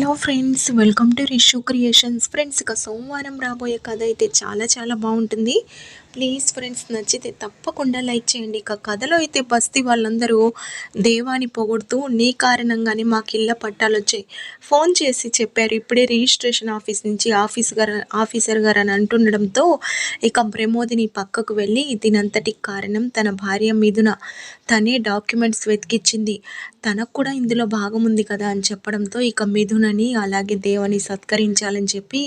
Hello friends welcome to Rishu creations friends ఇక సోమవారం రాబోయే కథ అయితే చాలా చాలా బాగుంటుంది. ప్లీజ్ ఫ్రెండ్స్ నచ్చితే తప్పకుండా లైక్ చేయండి. ఇక కథలో అయితే బస్తీ వాళ్ళందరూ దేవాని పొగుడుతూ నీ కారణంగానే మాకు ఇళ్ళ పట్టాలు వచ్చాయి. ఫోన్ చేసి చెప్పారు. ఇప్పుడే రిజిస్ట్రేషన్ ఆఫీస్ నుంచి ఆఫీస్ గారు ఆఫీసర్ గారు అని అంటుండడంతో ఇక ప్రమోదిని పక్కకు వెళ్ళి దీనంతటి కారణం తన భార్య మిథున తనే డాక్యుమెంట్స్ వెతికిచ్చింది. తనకు కూడా ఇందులో భాగం ఉంది కదా అని చెప్పడంతో ఇక మిథున దేవుడని అలాగే దేవని సత్కరించాలని చెప్పి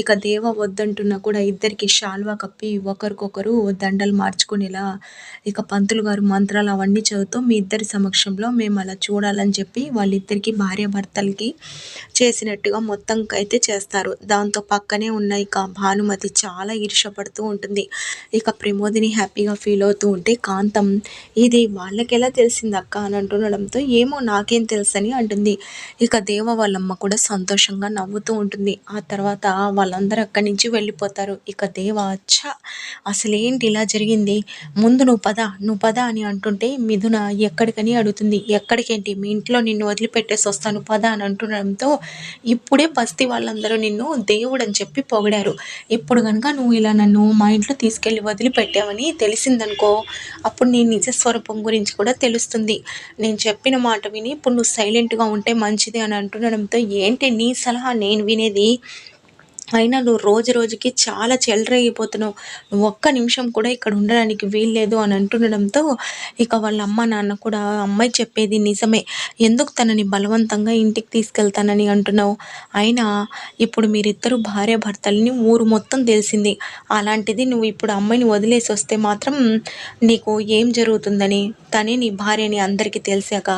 ఇక దేవ వద్దంటున్నా కూడా ఇద్దరికి షాల్వా కప్పి ఒకరికొకరు దండలు మార్చుకునేలా ఇక పంతులు గారు మంత్రాలు అవన్నీ చదువుతూ మీ ఇద్దరి సమక్షంలో మేము అలా చూడాలని చెప్పి వాళ్ళిద్దరికి భార్య భర్తలకి చేసినట్టుగా మొత్తం అయితే చేస్తారు. దాంతో పక్కనే ఉన్న ఇక భానుమతి చాలా ఈర్షపడుతూ ఉంటుంది. ఇక ప్రమోదిని హ్యాపీగా ఫీల్ అవుతూ ఉంటే కాంతం ఇది వాళ్ళకి ఎలా తెలిసింది అక్క? అని అంటుండడంతో ఏమో నాకేం తెలుసని అంటుంది. ఇక దేవ వాళ్ళమ్మ కూడా సంతోషంగా నవ్వుతూ ఉంటుంది. ఆ తర్వాత వాళ్ళందరూ అక్కడి నుంచి వెళ్ళిపోతారు. ఇక దేవ అచ్చా అసలేంటి ఇలా జరిగింది? ముందు నువ్వు పద నువ్వు పద అని అంటుంటే మిథున ఎక్కడికని అడుగుతుంది. ఎక్కడికేంటి? మీ ఇంట్లో నిన్ను వదిలిపెట్టేసి వస్తాను పద అని అంటుండడంతో ఇప్పుడే బస్తీ వాళ్ళందరూ నిన్ను దేవుడు అని చెప్పి పొగిడారు. ఇప్పుడు కనుక నువ్వు ఇలా నన్ను మా ఇంట్లో తీసుకెళ్ళి వదిలిపెట్టావని తెలిసిందనుకో అప్పుడు నీ నిజస్వరూపం గురించి కూడా తెలుస్తుంది. నేను చెప్పిన మాట విని ఇప్పుడు నువ్వు సైలెంట్గా ఉంటే మంచిది అని అంటుండడంతో ఏంటి నీ సలహా? నేను వినేది అయినా నువ్వు రోజు రోజుకి చాలా చెలరేగిపోతున్నావు. నువ్వు ఒక్క నిమిషం కూడా ఇక్కడ ఉండడానికి వీల్లేదు అని అంటుండడంతో ఇక వాళ్ళ అమ్మ నాన్న కూడా అమ్మాయి చెప్పేది నిజమే. ఎందుకు తనని బలవంతంగా ఇంటికి తీసుకెళ్తానని అంటున్నావు? అయినా ఇప్పుడు మీరిద్దరు భార్య భర్తలని ఊరు మొత్తం తెలిసింది. అలాంటిది నువ్వు ఇప్పుడు అమ్మాయిని వదిలేసి వస్తే మాత్రం నీకు ఏం జరుగుతుందని? తనే నీ భార్యని అందరికీ తెలిసాక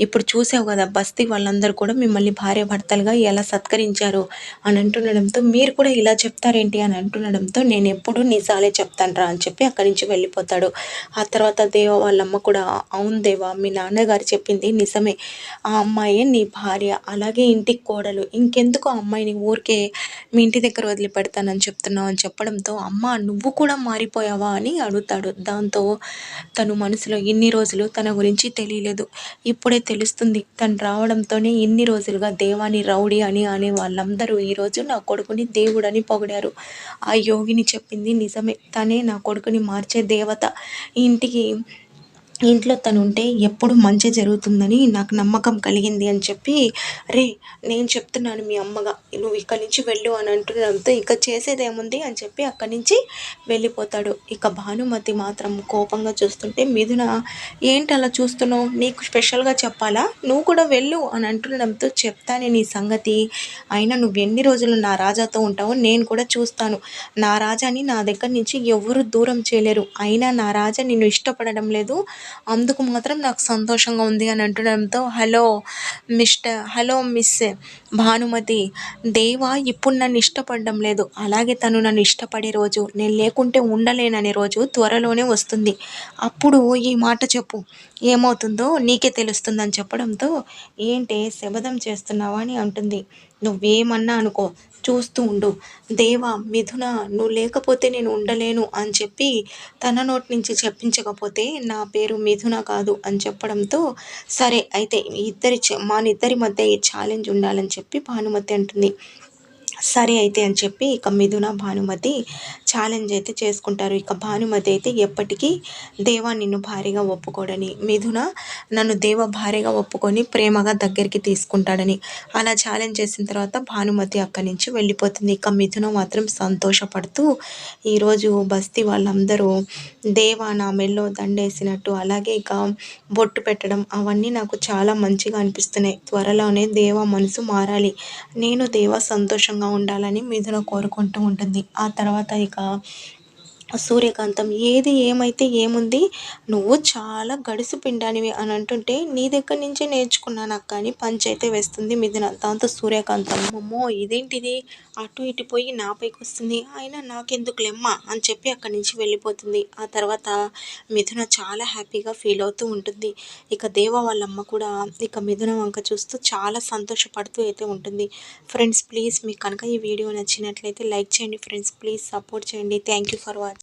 ఇప్పుడు చూసావు కదా బస్తీ వాళ్ళందరూ కూడా మిమ్మల్ని భార్య భర్తలుగా ఎలా సత్కరించారు అని అంటుండడంతో మీరు కూడా ఇలా చెప్తారేంటి అని అంటుండడంతో నేను ఎప్పుడు నిజాలే చెప్తాను రా అని చెప్పి అక్కడి నుంచి వెళ్ళిపోతాడు. ఆ తర్వాత దేవ వాళ్ళమ్మ కూడా అవును దేవా మీ నాన్నగారు చెప్పింది నిజమే. ఆ అమ్మాయి నీ భార్య అలాగే ఇంటికి కోడలు. ఇంకెందుకు ఆ అమ్మాయిని ఊరికే మీ ఇంటి దగ్గర వదిలిపెడతానని చెప్తున్నావు అని చెప్పడంతో అమ్మ నువ్వు కూడా మారిపోయావా? అని అడుగుతాడు. దాంతో తను మనసులో ఇన్ని రోజులు తన గురించి తెలియలేదు. ఇప్పుడే తెలుస్తుంది. తను రావడంతోనే ఇన్ని రోజులుగా దేవాని రౌడీ అని అనే వాళ్ళందరూ ఈరోజు నా కొడుకుని దేవుడని పొగిడారు. ఆ యోగిని చెప్పింది నిజమే. తనే నా కొడుకుని మార్చే దేవత. ఇంటికి ఇంట్లో తను ఉంటే ఎప్పుడు మంచి జరుగుతుందని నాకు నమ్మకం కలిగింది అని చెప్పి రే నేను చెప్తున్నాను మీ అమ్మగా నువ్వు ఇక్కడి నుంచి వెళ్ళు అని అంటున్నంతో ఇక చేసేదేముంది అని చెప్పి అక్కడి నుంచి వెళ్ళిపోతాడు. ఇక భానుమతి మాత్రం కోపంగా చూస్తుంటే మిథున ఏంటి అలా చూస్తున్నావు? నీకు స్పెషల్గా చెప్పాలా? నువ్వు కూడా వెళ్ళు అని అంటుండడంతో చెప్తానే నీ సంగతి. అయినా నువ్వు ఎన్ని రోజులు నా రాజాతో ఉంటావో నేను కూడా చూస్తాను. నా రాజాని నా దగ్గర నుంచి ఎవరు దూరం చేయలేరు. అయినా నా రాజా నిన్ను ఇష్టపడడం లేదు. అందుకు మాత్రం నాకు సంతోషంగా ఉంది అని అంటడంతో hello mister hello miss Bhanumati దేవ ఇప్పుడు నన్ను ఇష్టపడడం లేదు. అలాగే తను నన్ను ఇష్టపడే రోజు నేను లేకుంటే ఉండలేననే రోజు త్వరలోనే వస్తుంది. అప్పుడు ఈ మాట చెప్పు. ఏమవుతుందో నీకే తెలుస్తుందని చెప్పడంతో ఏంటి శబదం చేస్తున్నావా? అని అంటుంది. నువ్వేమన్నా అనుకో చూస్తూ ఉండు. దేవా మిథున నువ్వు లేకపోతే నేను ఉండలేను అని చెప్పి తన నోటి నుంచి చెప్పించకపోతే నా పేరు మిథున కాదు అని చెప్పడంతో సరే అయితే ఇద్దరి మా ఇద్దరి మధ్య ఈ ఛాలెంజ్ ఉండాలని చెప్పి భానుమతి అంటుంది. సరే అయితే అని చెప్పి ఇక మిథున భానుమతి ఛాలెంజ్ అయితే చేసుకుంటారు. ఇక భానుమతి అయితే ఎప్పటికీ దేవ నిన్ను భారీగా ఒప్పుకోడని మిథున నన్ను దేవ భారీగా ఒప్పుకొని ప్రేమగా దగ్గరికి తీసుకుంటాడని. అలా ఛాలెంజ్ చేసిన తర్వాత భానుమతి అక్కడి నుంచి వెళ్ళిపోతుంది. ఇక మిథున మాత్రం సంతోషపడుతూ ఈరోజు బస్తీ వాళ్ళందరూ దేవ నా మెల్లో దండేసినట్టు అలాగే ఇక బొట్టు పెట్టడం అవన్నీ నాకు చాలా మంచిగా అనిపిస్తున్నాయి. త్వరలోనే దేవ మనసు మారాలి. నేను దేవ సంతోషంగా ఉండాలని మిథున కోరుకుంటూ ఉంటుంది. ఆ తర్వాత ఇక సూర్యకాంతం ఏది ఏమైతే ఏముంది నువ్వు చాలా గడుసు పిండానివి అని అంటుంటే నీ దగ్గర నుంచే నేర్చుకున్నాను అక్క అని పంచైతే వేస్తుంది మిథున. దాంతో సూర్యకాంతం అమ్మో ఇదేంటిది? అటు ఇటు పోయి నాపైకి వస్తుంది. అయినా నాకెందుకు లెమ్మ అని చెప్పి అక్కడి నుంచి వెళ్ళిపోతుంది. ఆ తర్వాత మిథున చాలా హ్యాపీగా ఫీల్ అవుతూ ఉంటుంది. ఇక దేవ వాళ్ళమ్మ కూడా ఇక మిథున వంక చూస్తూ చాలా సంతోషపడుతూ అయితే ఉంటుంది. ఫ్రెండ్స్ ప్లీజ్ మీకు కనుక ఈ వీడియో నచ్చినట్లయితే లైక్ చేయండి. ఫ్రెండ్స్ ప్లీజ్ సపోర్ట్ చేయండి. Thank you for watching.